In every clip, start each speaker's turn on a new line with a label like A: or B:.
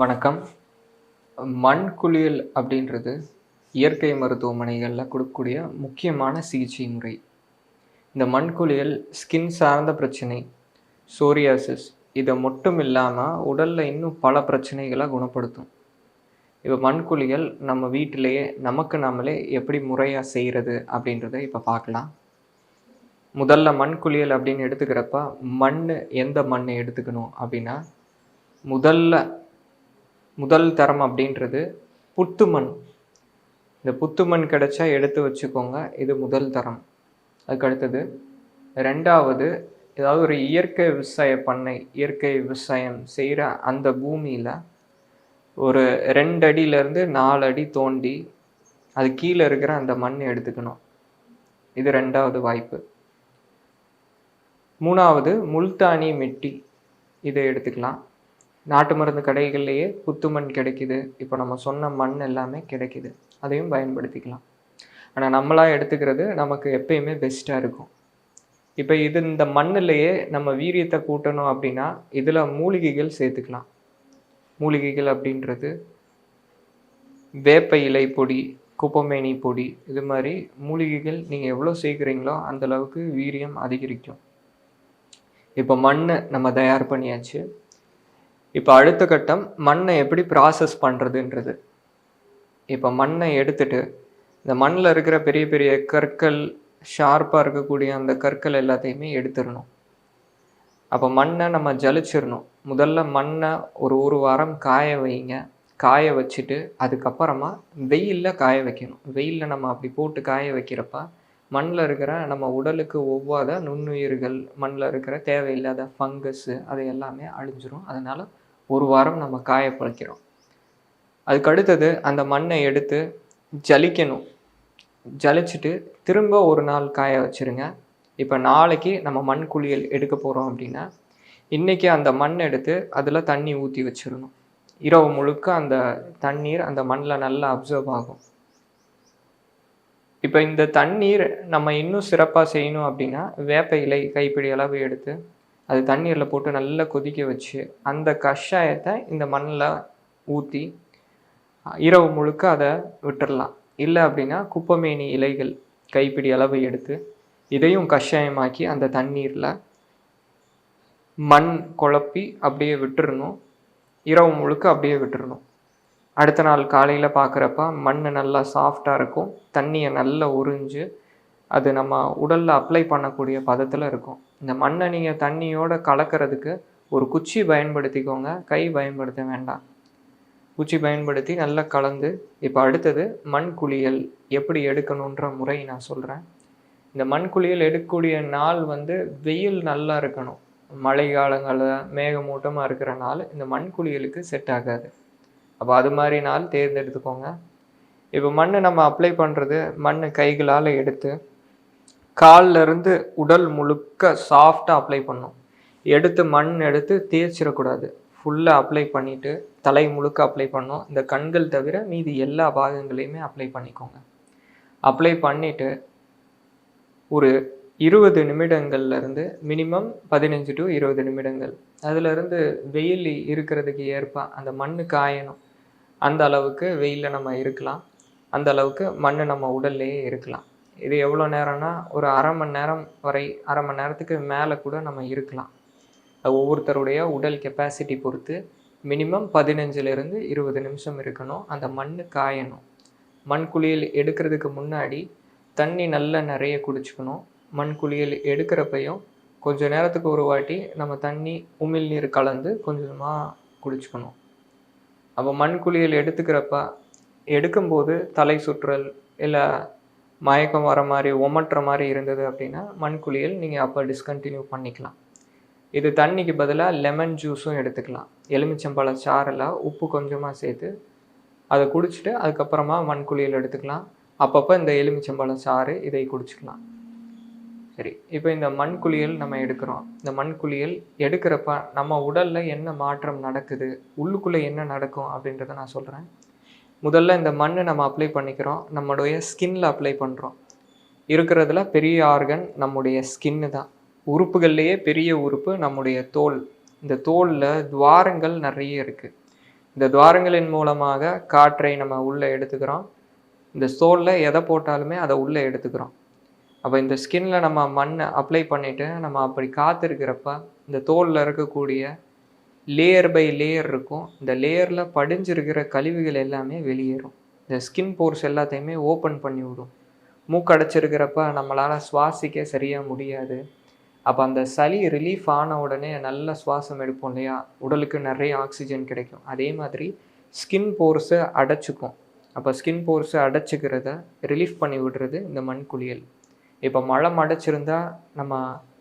A: வணக்கம். மண் குளியல் அப்படின்றது இயற்கை மருத்துவமனைகளில் கொடுக்கக்கூடிய முக்கியமான சிகிச்சை முறை. இந்த மண் குளியல் ஸ்கின் சார்ந்த பிரச்சனை சோரியாசிஸ் இதை மட்டும் இல்லாமல் உடலில் இன்னும் பல பிரச்சனைகளை குணப்படுத்தும். இப்போ மண் குளியல் நம்ம வீட்டிலேயே நமக்கு நாமளே எப்படி முறையாக செய்கிறது அப்படின்றத இப்போ பார்க்கலாம். முதல்ல மண் குளியல் அப்படின்னு எடுத்துக்கிறப்ப மண் எந்த மண்ணை எடுத்துக்கணும் அப்படின்னா முதல்ல முதல் தரம் அப்படின்றது புத்து மண் இந்த புத்து மண் கிடைச்சா எடுத்து வச்சுக்கோங்க இது முதல் தரம். அதுக்கு அடுத்தது ரெண்டாவது ஏதாவது ஒரு இயற்கை விவசாய பண்ணை இயற்கை விவசாயம் செய்கிற அந்த பூமியில் ஒரு ரெண்டு அடியிலேருந்து நாலு அடி தோண்டி அது கீழே இருக்கிற அந்த மண் எடுத்துக்கணும். இது ரெண்டாவது வாய்ப்பு. மூணாவது முல்தானி மெட்டி இதை எடுத்துக்கலாம். நாட்டு மருந்து கடைகள்லேயே புத்துமண் கிடைக்குது. இப்போ நம்ம சொன்ன மண் எல்லாமே கிடைக்குது. அதையும் பயன்படுத்திக்கலாம். ஆனால் நம்மளாக எடுத்துக்கிறது நமக்கு எப்பயுமே பெஸ்ட்டாக இருக்கும். இப்போ இது இந்த மண்ணிலேயே நம்ம வீரியத்தை கூட்டணும் அப்படின்னா இதில் மூலிகைகள் சேர்த்துக்கலாம். மூலிகைகள் அப்படின்றது வேப்ப இலை பொடி குப்பமேனி பொடி இது மாதிரி மூலிகைகள் நீங்கள் எவ்வளோ சேர்க்குறீங்களோ அந்தளவுக்கு வீரியம் அதிகரிக்கும். இப்போ மண்ணை நம்ம தயார் பண்ணியாச்சு. இப்போ அடுத்த கட்டம் மண்ணை எப்படி ப்ராசஸ் பண்ணுறதுன்றது இப்போ மண்ணை எடுத்துட்டு இந்த மண்ணில் இருக்கிற பெரிய பெரிய கற்கள் ஷார்ப்பாக இருக்கக்கூடிய அந்த கற்கள் எல்லாத்தையுமே எடுத்துடணும். அப்போ மண்ணை நம்ம ஜலிச்சிடணும். முதல்ல மண்ணை ஒரு ஒரு வாரம் காய வைங்க. காய வச்சுட்டு அதுக்கப்புறமா வெயிலில் காய வைக்கணும். வெயிலில் நம்ம அப்படி போட்டு காய வைக்கிறப்ப மண்ணில் இருக்கிற நம்ம உடலுக்கு ஒவ்வாத நுண்ணுயிர்கள் மண்ணில் இருக்கிற தேவையில்லாத ஃபங்கஸ்ஸு அது எல்லாமே அழிஞ்சிரும். அதனால் ஒரு வாரம் நம்ம காய பழக்கிறோம். அதுக்கு அடுத்தது அந்த மண்ணை எடுத்து ஜலிக்கணும். ஜலிச்சுட்டு திரும்ப ஒரு நாள் காய வச்சுருங்க. இப்போ நாளைக்கு நம்ம மண் குளியல் எடுக்க போகிறோம் அப்படின்னா இன்றைக்கி அந்த மண் எடுத்து அதில் தண்ணி ஊற்றி வச்சிடணும். இரவு முழுக்க அந்த தண்ணீர் அந்த மண்ணில் நல்லா அப்சர்வ் ஆகும். இப்போ இந்த தண்ணீர் நம்ம இன்னும் சிறப்பாக செய்யணும் அப்படின்னா வேப்ப இலை கைப்பிடி அளவு எடுத்து அது தண்ணீரில் போட்டு நல்லா கொதிக்க வச்சு அந்த கஷாயத்தை இந்த மண்ணில் ஊற்றி இரவு முழுக்க அதை விட்டுறலாம். இல்லை அப்படின்னா குப்பமேனி இலைகள் கைப்பிடி அளவு எடுத்து இதையும் கஷாயமாக்கி அந்த தண்ணீரில் மண் குழப்பி அப்படியே விட்டுறணும். இரவு முழுக்க அப்படியே விட்டுறணும். அடுத்த நாள் காலையில் பார்க்குறப்ப மண் நல்லா சாஃப்டாக இருக்கும். தண்ணியை நல்லா உறிஞ்சு அது நம்ம உடலில் அப்ளை பண்ணக்கூடிய பதத்தில் இருக்கும். இந்த மண்ணை நீங்கள் தண்ணியோடு கலக்கிறதுக்கு ஒரு குச்சி பயன்படுத்திக்கோங்க. கை பயன்படுத்த வேண்டாம். குச்சி பயன்படுத்தி நல்லா கலந்து இப்போ அடுத்தது மண் குளியல் எப்படி எடுக்கணுன்ற முறை நான் சொல்கிறேன் இந்த மண் குளியல் எடுக்கக்கூடிய நாள் வந்து வெயில் நல்லா இருக்கணும். மழை காலங்களில் மேகமூட்டமாக இருக்கிற நாள் இந்த மண் குளியலுக்கு செட் ஆகாது. அப்போ அது மாதிரி நாள் தேர்ந்தெடுத்துக்கோங்க. இப்போ மண் நம்ம அப்ளை பண்ணுறது மண் கைகளால் எடுத்து காலில் இருந்து உடல் முழுக்க சாஃப்டாக அப்ளை பண்ணும். எடுத்து மண் எடுத்து தேய்ச்சிடக்கூடாது. ஃபுல்லாக அப்ளை பண்ணிவிட்டு தலை முழுக்க அப்ளை பண்ணும். இந்த கண்கள் தவிர மீதி எல்லா பாகங்களையுமே அப்ளை பண்ணிக்கோங்க. அப்ளை பண்ணிவிட்டு ஒரு இருபது நிமிடங்கள்லேருந்து மினிமம் பதினஞ்சு டு இருபது நிமிடங்கள். அதிலிருந்து வெயில் இருக்கிறதுக்கு ஏற்ப அந்த மண் காயணும். அந்த அளவுக்கு வெயிலில் நம்ம இருக்கலாம். அந்த அளவுக்கு மண் நம்ம உடல்லையே இருக்கலாம். இது எவ்வளோ நேரம்னா ஒரு அரை மணி நேரம் வரை அரை மணி நேரத்துக்கு மேலே கூட நம்ம இருக்கலாம். ஒவ்வொருத்தருடைய உடல் கெப்பாசிட்டி பொறுத்து மினிமம் பதினஞ்சுலேருந்து இருபது நிமிஷம் இருக்கணும். அந்த மண் காயணும். மண் குளியல் எடுக்கிறதுக்கு முன்னாடி தண்ணி நல்லா நிறைய குடிச்சுக்கணும். மண் குளியல் எடுக்கிறப்பையும் கொஞ்சம் நேரத்துக்கு ஒரு வாட்டி நம்ம தண்ணி உமிழ்நீர் கலந்து கொஞ்சமாக குடிச்சுக்கணும். அப்போ மண் குளியல் எடுத்துக்கிறப்ப எடுக்கும்போது தலை சுற்றல் இல்லை மயக்கம் வர மாதிரி ஒமட்டுற மாதிரி இருந்தது அப்படின்னா மண் குளியல் நீங்கள் அப்போ டிஸ்கண்டினியூ பண்ணிக்கலாம். இது தண்ணிக்கு பதிலாக லெமன் ஜூஸும் எடுத்துக்கலாம். எலுமிச்சம்பழ சாரெல்லாம் உப்பு கொஞ்சமாக சேர்த்து அதை குடிச்சிட்டு அதுக்கப்புறமா மண்குளியல் எடுத்துக்கலாம். அப்பப்போ இந்த எலுமிச்சம்பழ சாறு இதை குடிச்சிக்கலாம். சரி இப்போ இந்த மண் குளியல் நம்ம எடுக்கிறோம். இந்த மண்குளியல் எடுக்கிறப்ப நம்ம உடலில் என்ன மாற்றம் நடக்குது? உள்ளுக்குள்ளே என்ன நடக்கும் அப்படின்றத நான் சொல்கிறேன் முதல்ல இந்த மண்ணை நம்ம அப்ளை பண்ணிக்கிறோம். நம்மளுடைய ஸ்கின்ல அப்ளை பண்ணுறோம் இருக்கிறதுல பெரிய ஆர்கன் நம்முடைய ஸ்கின்னு தான். உறுப்புகள்லேயே பெரிய உறுப்பு நம்முடைய தோல். இந்த தோலில் துவாரங்கள் நிறைய இருக்குது இந்த துவாரங்களின் மூலமாக காற்றை நம்ம உள்ளே எடுத்துக்கிறோம். இந்த தோலில் எதை போட்டாலுமே அதை உள்ளே எடுத்துக்கிறோம். அப்போ இந்த ஸ்கின்ல நம்ம மண்ணை அப்ளை பண்ணிவிட்டு நம்ம அப்படி காத்திருக்கிறப்ப இந்த தோலில் இருக்கக்கூடிய லேயர் பை லேயர் இருக்கும். இந்த லேயரில் படிஞ்சிருக்கிற கழிவுகள் எல்லாமே வெளியேறும். இந்த ஸ்கின் போர்ஸ் எல்லாத்தையுமே ஓப்பன் பண்ணி விடும். மூக்கடைச்சிருக்கிறப்ப நம்மளால் சுவாசிக்க சரியாக முடியாது. அப்போ அந்த சளி ரிலீஃப் ஆன உடனே நல்ல சுவாசம் எடுப்போம் இல்லையா? உடலுக்கு நிறைய ஆக்சிஜன் கிடைக்கும். அதே மாதிரி ஸ்கின் போர்ஸை அடைச்சிக்கும். அப்போ ஸ்கின் போர்ஸை அடைச்சிக்கிறத ரிலீஃப் பண்ணி விடுறது இந்த மண் குளியல் இப்போ மலம் அடைச்சிருந்தா நம்ம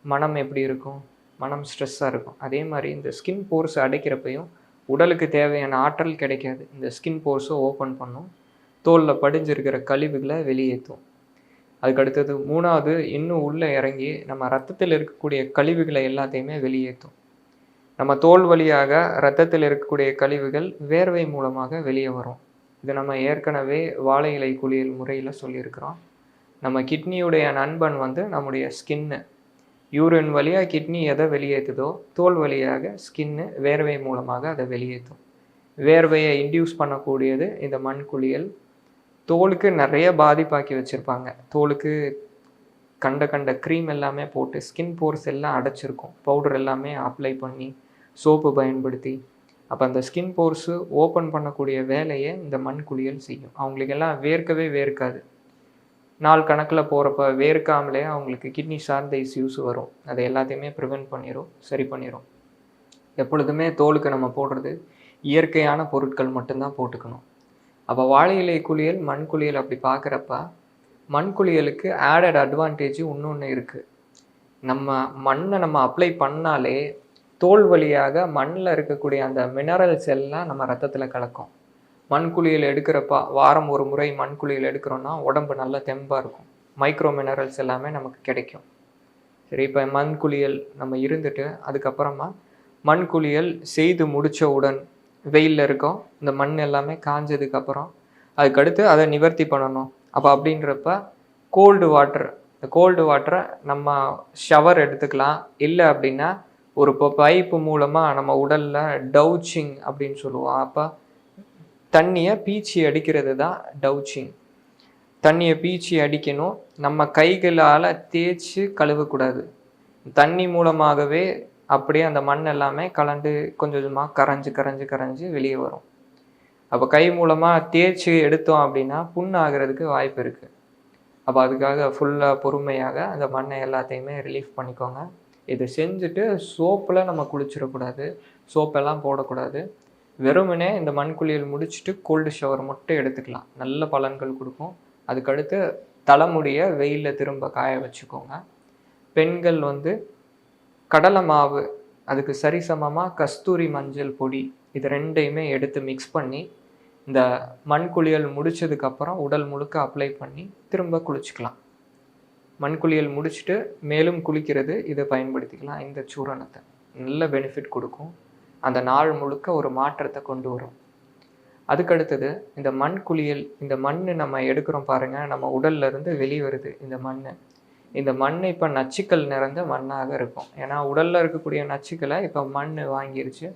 A: மனம் எப்படி இருக்கும்? மனம் ஸ்ட்ரெஸ்ஸாக இருக்கும். அதே மாதிரி இந்த ஸ்கின் போர்ஸ் அடைக்கிறப்பையும் உடலுக்கு தேவையான ஆற்றல் கிடைக்காது. இந்த ஸ்கின் போர்ஸை ஓப்பன் பண்ணும். தோலில் படிஞ்சிருக்கிற கழிவுகளை வெளியேற்றும். அதுக்கு அடுத்தது மூணாவது இன்னும் உள்ளே இறங்கி நம்ம ரத்தத்தில் இருக்கக்கூடிய கழிவுகளை எல்லாத்தையுமே வெளியேற்றும். நம்ம தோல் வழியாக ரத்தத்தில் இருக்கக்கூடிய கழிவுகள் வேர்வை மூலமாக வெளியே வரும். இது நம்ம ஏற்கனவே வாழை இலை குளியல் முறையில் சொல்லியிருக்கிறோம். நம்ம கிட்னியுடைய நண்பன் வந்து நம்முடைய ஸ்கின்னு யூரின் வழியாக கிட்னி எதை வெளியேற்றுதோ தோல் வழியாக ஸ்கின்னு வேர்வை மூலமாக அதை வெளியேற்றும் வேர்வையை இன்டியூஸ் பண்ணக்கூடியது இந்த மண் குளியல். தோலுக்கு நிறைய பாதிப்பாக்கி வச்சுருப்பாங்க. தோலுக்கு கண்ட கண்ட க்ரீம் எல்லாமே போட்டு ஸ்கின் போர்ஸ் எல்லாம் அடைச்சிருக்கும். பவுடர் எல்லாமே அப்ளை பண்ணி சோப்பு பயன்படுத்தி. அப்போ அந்த ஸ்கின் போர்ஸு ஓப்பன் பண்ணக்கூடிய வேலையை இந்த மண் குளியல் செய்யும். அவங்களுக்கெல்லாம் வேர்க்கவே வேர்க்காது. நாள் கணக்கில் போகிறப்ப வேர்க்காமலே அவங்களுக்கு கிட்னி சார்ந்த இஷ்யூஸ் வரும். அதை எல்லாத்தையுமே ப்ரிவெண்ட் பண்ணிடும் சரி பண்ணிடும் எப்பொழுதுமே தோலுக்கு நம்ம போடுறது இயற்கையான பொருட்கள் மட்டும்தான் போட்டுக்கணும். அப்போ வாழை இலை குளியல் மண் குளியல் அப்படி பார்க்குறப்ப மண் குளியலுக்கு ஆடட் அட்வான்டேஜ் இன்னொன்று இருக்குது நம்ம மண்ணை நம்ம அப்ளை பண்ணாலே தோல் வழியாக மண்ணில் இருக்கக்கூடிய அந்த மினரல்ஸ் எல்லாம் நம்ம ரத்தத்தில் கலக்கும். மண்குழியில் எடுக்கிறப்ப வாரம் ஒரு முறை மண்குழியில் எடுக்கிறோன்னா உடம்பு நல்லா தெம்பாக இருக்கும். மைக்ரோ மினரல்ஸ் எல்லாமே நமக்கு கிடைக்கும். சரி இப்போ மண் குளியல் நம்ம இருந்துட்டு அதுக்கப்புறமா மண் குளியல் செய்து முடித்தவுடன் வெயிலில் இருக்கோம். இந்த மண் எல்லாமே காஞ்சதுக்கப்புறம் அதுக்கடுத்து அதை நிவர்த்தி பண்ணணும். அப்போ அப்படின்றப்ப கோல்டு வாட்டர் இந்த கோல்டு வாட்டரை நம்ம ஷவர் எடுத்துக்கலாம். இல்லை அப்படின்னா ஒரு இப்போ பைப்பு மூலமாக நம்ம உடலில் டவுச்சிங் அப்படின்னு சொல்லுவோம். அப்போ தண்ணியை பீச்சி அடிக்கிறது தான் டவுச்சிங். தண்ணியை பீச்சி அடிக்கணும். நம்ம கைகளால் தேய்ச்சி கழுவக்கூடாது. தண்ணி மூலமாகவே அப்படியே அந்த மண் எல்லாமே கலந்து கொஞ்சம் கொஞ்சமாக கரைஞ்சி கரைஞ்சி கரைஞ்சு வெளியே வரும். அப்போ கை மூலமாக தேய்ச்சி எடுத்தோம் அப்படின்னா புண் ஆகிறதுக்கு வாய்ப்பு இருக்குது அப்போ அதுக்காக ஃபுல்லாக பொறுமையாக அந்த மண்ணை எல்லாத்தையுமே ரிலீஃப் பண்ணிக்கோங்க. இதை செஞ்சுட்டு சோப்பில் நம்ம குளிச்சிடக்கூடாது. சோப்பெல்லாம் போடக்கூடாது. வெறுமனே இந்த மண் குளியல் முடிச்சுட்டு கோல்டு ஷவர் மட்டும் எடுத்துக்கலாம். நல்ல பலன்கள் கொடுக்கும். அதுக்கடுத்து தலைமுடியை வெயிலில் திரும்ப காய வச்சுக்கோங்க. பெண்கள் வந்து கடலை மாவு அதுக்கு சரிசமமாக கஸ்தூரி மஞ்சள் பொடி இது ரெண்டையுமே எடுத்து மிக்ஸ் பண்ணி இந்த மண் குளியல் முடிச்சதுக்கப்புறம் உடல் முழுக்க அப்ளை பண்ணி திரும்ப குளிச்சுக்கலாம். மண் குளியல் முடிச்சுட்டு மேலும் குளிக்கிறது இதை பயன்படுத்திக்கலாம். இந்த சூரணத்தை. நல்ல பெனிஃபிட் கொடுக்கும். அந்த நாள் முழுக்க ஒரு மாற்றத்தை கொண்டு வரும். அதுக்கடுத்தது இந்த மண் குளியல் இந்த மண் நம்ம எடுக்கிறோம் பாருங்கள் நம்ம உடல்ல இருந்து வெளிவருது இந்த மண் இந்த மண் இப்போ நச்சுக்கள் நிறைந்த மண்ணாக இருக்கும். ஏன்னா உடலில் இருக்கக்கூடிய நச்சுக்களை இப்போ மண் வாங்கிருச்சு.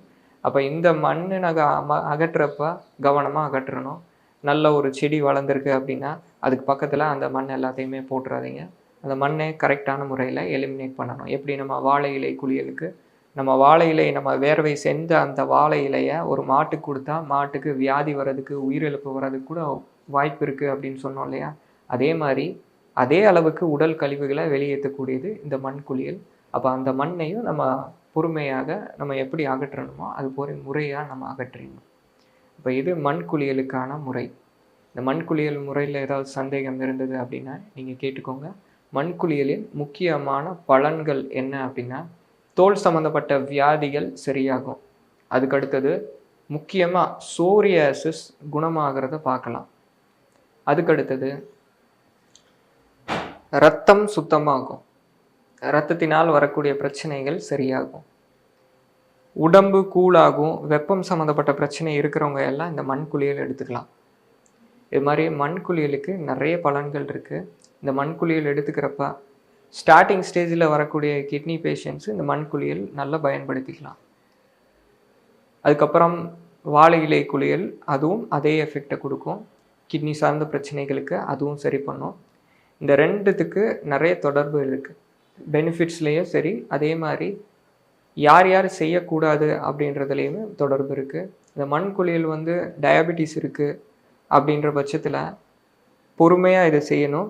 A: அப்போ இந்த மண் நாங்கள் அகற்றுறப்ப கவனமாக அகற்றணும். நல்ல ஒரு செடி வளர்ந்துருக்கு அப்படின்னா அதுக்கு பக்கத்தில் அந்த மண் எல்லாத்தையுமே போட்டுறாதீங்க. அந்த மண்ணை கரெக்டான முறையில் எலிமினேட் பண்ணணும். எப்படி நம்ம வாழை இலை குளியலுக்கு நம்ம வாழை இலை நம்ம வேர்வை செஞ்ச அந்த வாழை இலையை ஒரு மாட்டுக்கு கொடுத்தா மாட்டுக்கு வியாதி வர்றதுக்கு உயிரிழப்பு வர்றதுக்கு கூட வாய்ப்பு இருக்குது அப்படின்னு சொன்னோம் இல்லையா? அதே மாதிரி அதே அளவுக்கு உடல் கழிவுகளை வெளியேற்றக்கூடியது இந்த மண் குளியல். அப்போ அந்த மண்ணையும் நம்ம பொறுமையாக நம்ம எப்படி அகற்றணுமோ அது போல முறையாக நம்ம அகற்றிடணும் இப்போ இது மண் குளியலுக்கான முறை. இந்த மண் குளியல் முறையில் ஏதாவது சந்தேகம் இருந்தது அப்படின்னா நீங்கள் கேட்டுக்கோங்க. மண் குளியலின் முக்கியமான பலன்கள் என்ன அப்படின்னா தோல் சம்மந்தப்பட்ட வியாதிகள் சரியாகும். அதுக்கடுத்தது முக்கியமாக சோரியாசிஸ் குணமாகிறத பார்க்கலாம். அதுக்கடுத்தது ரத்தம் சுத்தமாகும். ரத்தத்தினால் வரக்கூடிய பிரச்சனைகள் சரியாகும். உடம்பு கூலாகும் வெப்பம் சம்மந்தப்பட்ட பிரச்சனை இருக்கிறவங்க எல்லாம் இந்த மண் குளியல் எடுத்துக்கலாம். இது மாதிரி மண் குளியலுக்கு நிறைய பலன்கள் இருக்குது இந்த மண் குளியல் எடுத்துக்கிறப்ப ஸ்டார்டிங் ஸ்டேஜில் வரக்கூடிய கிட்னி பேஷண்ட்ஸ் இந்த மண் குளியல் நல்லா பயன்படுத்திக்கலாம். அதுக்கப்புறம் வாழை இலை குளியல் அதுவும் அதே எஃபெக்டை கொடுக்கும். கிட்னி சார்ந்த பிரச்சனைகளுக்கு அதுவும் சரி பண்ணும். இந்த ரெண்டுத்துக்கு நிறைய தொடர்பு இருக்குது பெனிஃபிட்ஸ்லேயும் சரி அதே மாதிரி யார் யார் செய்யக்கூடாது அப்படின்றதுலேயுமே தொடர்பு இருக்குது இந்த மண் குளியல் வந்து டயபெட்டிஸ் இருக்குது அப்படின்ற பட்சத்தில் பொறுமையாக இதை செய்யணும்.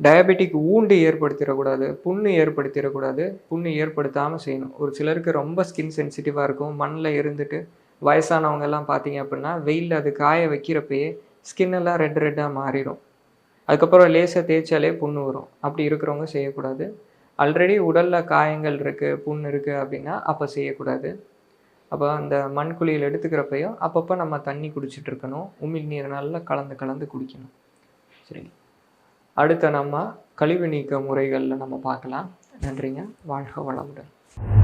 A: டயபெட்டிக் ஊண்டு ஏற்படுத்திடக்கூடாது புண்ணு ஏற்படுத்திடக்கூடாது புண்ணு ஏற்படுத்தாமல் செய்யணும். ஒரு சிலருக்கு ரொம்ப ஸ்கின் சென்சிட்டிவாக இருக்கும் மண்ணில் இருந்துட்டு வயசானவங்க எல்லாம் பார்த்தீங்க அப்படின்னா வெயிலில் அது காய வைக்கிறப்பயே ஸ்கின் எல்லாம் ரெட் ரெட்டாக மாறிடும். அதுக்கப்புறம் லேசாக தேய்ச்சாலே புண்ணு வரும். அப்படி இருக்கிறவங்க செய்யக்கூடாது. ஆல்ரெடி உடலில் காயங்கள் இருக்குது புண் இருக்குது அப்படின்னா அப்போ செய்யக்கூடாது. அப்போ அந்த மண் குழியில் எடுத்துக்கிறப்பையும் அப்பப்போ நம்ம தண்ணி குடிச்சிட்டு இருக்கணும். உமிழ் நீர் நல்லா கலந்து கலந்து குடிக்கணும். சரி அடுத்த நம்ம கழிவு நீக்க முறைகளில் நம்ம பார்க்கலாம். நன்றிங்க. வாழ்க வளமுடன்.